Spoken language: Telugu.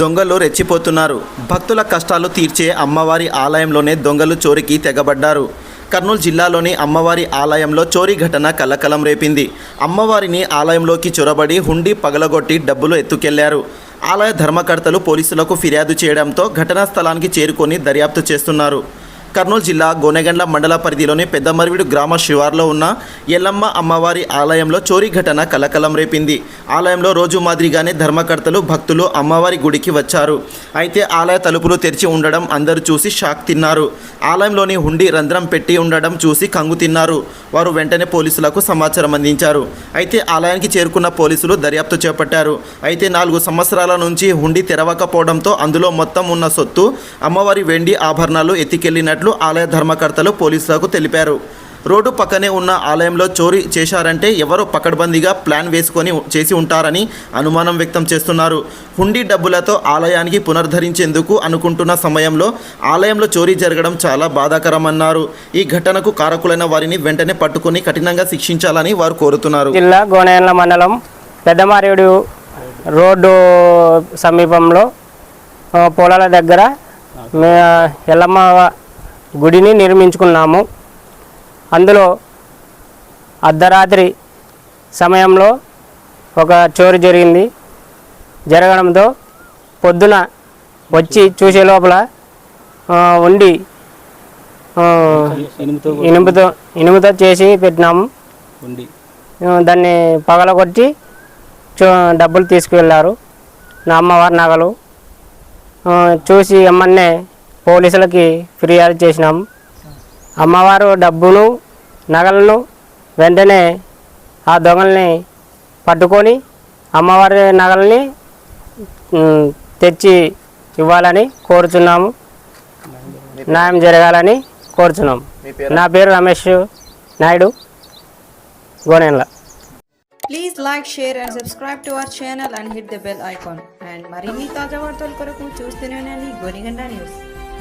దొంగలు రెచ్చిపోతున్నారు. భక్తుల కష్టాలు తీర్చే అమ్మవారి ఆలయంలోనే దొంగలు చోరికి తెగబడ్డారు. కర్నూలు జిల్లాలోని అమ్మవారి ఆలయంలో చోరీ ఘటన కలకలం రేపింది. అమ్మవారిని ఆలయంలోకి చొరబడి హుండీ పగలగొట్టి డబ్బులు ఎత్తుకెళ్ళారు. ఆలయ ధర్మకర్తలు పోలీసులకు ఫిర్యాదు చేయడంతో ఘటనా స్థలానికి చేరుకొని దర్యాప్తు చేస్తున్నారు. కర్నూలు జిల్లా గోనెగండ్ల మండల పరిధిలోని పెద్దమరివిడు గ్రామ శివార్లో ఉన్న ఎల్లమ్మ అమ్మవారి ఆలయంలో చోరీ ఘటన కలకలం రేపింది. ఆలయంలో రోజు మాదిరిగానే ధర్మకర్తలు భక్తులు అమ్మవారి గుడికి వచ్చారు. అయితే ఆలయ తలుపులు తెరిచి ఉండడం అందరూ చూసి షాక్ తిన్నారు. ఆలయంలోని హుండీ రంధ్రం పెట్టి ఉండడం చూసి కంగు తిన్నారు. వారు వెంటనే పోలీసులకు సమాచారం అందించారు. అయితే ఆలయానికి చేరుకున్న పోలీసులు దర్యాప్తు చేపట్టారు. అయితే నాలుగు సంవత్సరాల నుంచి హుండీ తెరవకపోవడంతో అందులో మొత్తం ఉన్న సొత్తు అమ్మవారి వెండి ఆభరణాలు చేసినట్లు ఆలయ ధర్మకర్తలు పోలీసులకు తెలిపారు. రోడ్డు పక్కనే ఉన్న ఆలయంలో చోరీ చేశారంటే ఎవరో పకడ్బందీగా ప్లాన్ వేసుకొని చేసి ఉంటారని అనుమానం వ్యక్తం చేస్తున్నారు. హుండీ డబ్బులతో ఆలయానికి పునరుద్ధరించేందుకు అనుకుంటున్న సమయంలో ఆలయంలో చోరీ జరగడం చాలా బాధాకరమన్నారు. ఈ ఘటనకు కారకులైన వారిని వెంటనే పట్టుకుని కఠినంగా శిక్షించాలని వారు కోరుతున్నారు. జిల్లా గోనేండ్ల మండలం పెద్దమారేడు రోడ్డు సమీపంలో పొలాల దగ్గర ఎల్లమ్మ గుడిని నిర్మించుకున్నాము. అందులో అర్ధరాత్రి సమయంలో ఒక చోరీ జరిగింది. జరగడంతో పొద్దున వచ్చి చూసే లోపల ఉండి ఇనుముతో ఇనుముతో చేసి పెట్టినాము. దాన్ని పగలగొట్టి చూ డబ్బులు తీసుకువెళ్ళారు. నా అమ్మవారి నగలు. చూసి ఎమ్మన్నే పోలీసులకి ఫిర్యాదు చేసినాం. అమ్మవారు డబ్బును నగలను వెంటనే ఆ దొంగల్ని పట్టుకొని అమ్మవారి నగల్ని తెచ్చి ఇవ్వాలని కోరుచున్నాము. న్యాయం జరగాలని కోరుచున్నాం. నా పేరు Ramesh Naidu గోనెన్ల please like share and subscribe to our channel and hit the bell icon and మరిన్ని తాజా వార్తల కొరకు చూస్తూనే ఉండండి. గోనిగండ న్యూస్.